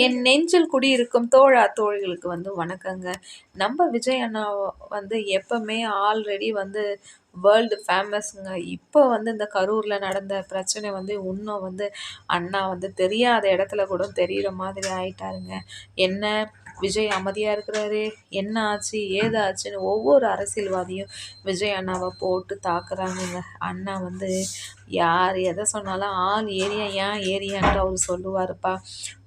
என் நெஞ்சில் குடியிருக்கும் தோழா தோழிகளுக்கு வந்து வணக்கங்க. நம்ம விஜய் அண்ணா வந்து எப்பவுமே ஆல்ரெடி வந்து வேர்ல்டு ஃபேமஸ்ங்க இப்போ வந்து இந்த கரூரில் நடந்த பிரச்சனை வந்து இன்னும் வந்து அண்ணா வந்து தெரியாத இடத்துல கூட தெரிகிற மாதிரி ஆயிட்டாருங்க. என்ன விஜய் அமைதியாக இருக்கிறாரு? என்ன ஆச்சு? ஏதாச்சுன்னு ஒவ்வொரு அரசியல்வாதியும் விஜய் அண்ணாவை போட்டு தாக்குறாங்கங்க. அண்ணா வந்து யார் எதை சொன்னாலும் ஆள் ஏரியா ஏன் ஏரியான்ட்டு அவர் சொல்லுவாருப்பா.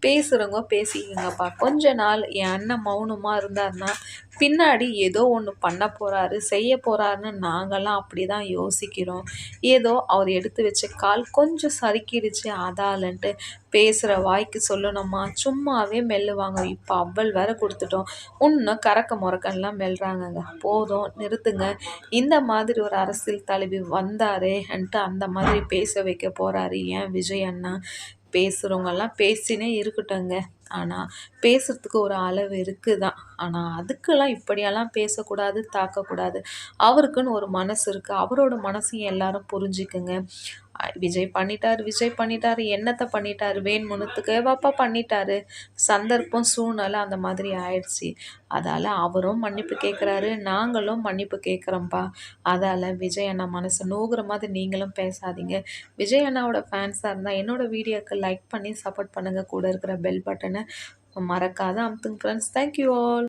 பேசுகிறவங்க பேசிக்கங்கப்பா. கொஞ்ச நாள் என் அண்ணன் மௌனமாக இருந்தாருன்னா பின்னாடி ஏதோ ஒன்று பண்ண போகிறாரு செய்ய போகிறாருன்னு நாங்கள்லாம் அப்படி தான் யோசிக்கிறோம். ஏதோ அவர் எடுத்து வச்ச கால் கொஞ்சம் சறுக்கிடுச்சு அதாலன்ட்டு பேசுகிற வாய்க்கு சொல்லணுமா? சும்மாவே மெல்லுவாங்க. இப்போ அவ்வள் வேற கொடுத்துட்டோம். இன்னும் கறக்க முறக்கெல்லாம் மெல்றாங்கங்க. போதும் நிறுத்துங்க. இந்த மாதிரி ஒரு அரசியல் தலைவி வந்தாரேன்ட்டு அந்த மாதிரி பேச வைக்க போகிறாரு ஏன் விஜய் அண்ணா? பேசுகிறவங்கெல்லாம் பேசினே இருக்கட்டும்ங்க. ஆனால் பேசுகிறதுக்கு ஒரு அளவு இருக்குது? தான் ஆனால் அதுக்கெல்லாம் இப்படியெல்லாம் பேசக்கூடாது தாக்கக்கூடாது. அவருக்குன்னு ஒரு மனசு இருக்குது அவரோட மனசையும் எல்லாரும் புரிஞ்சுக்குங்க. விஜய் பண்ணிட்டார் விஜய் பண்ணிட்டார் என்னத்தை பண்ணிட்டார்? வேண்முனத்துக்கு வாப்பா பண்ணிட்டாரு. சந்தர்ப்பம் சூழ்நிலை அந்த மாதிரி ஆயிடுச்சு. அதால் அவரும் மன்னிப்பு கேட்குறாரு நாங்களும் மன்னிப்பு கேட்குறோம்ப்பா அதால் விஜய் அண்ணா மனசை நோகுற மாதிரி நீங்களும் பேசாதீங்க. விஜய் அண்ணாவோட ஃபேன்ஸாக இருந்தால் என்னோடய வீடியோக்கு லைக் பண்ணி சப்போர்ட் பண்ணுங்கள் கூட இருக்கிற பெல் பட்டனை மறக்காத அமுத்துங்க ஃப்ரெண்ட்ஸ் தேங்க்யூ ஆல்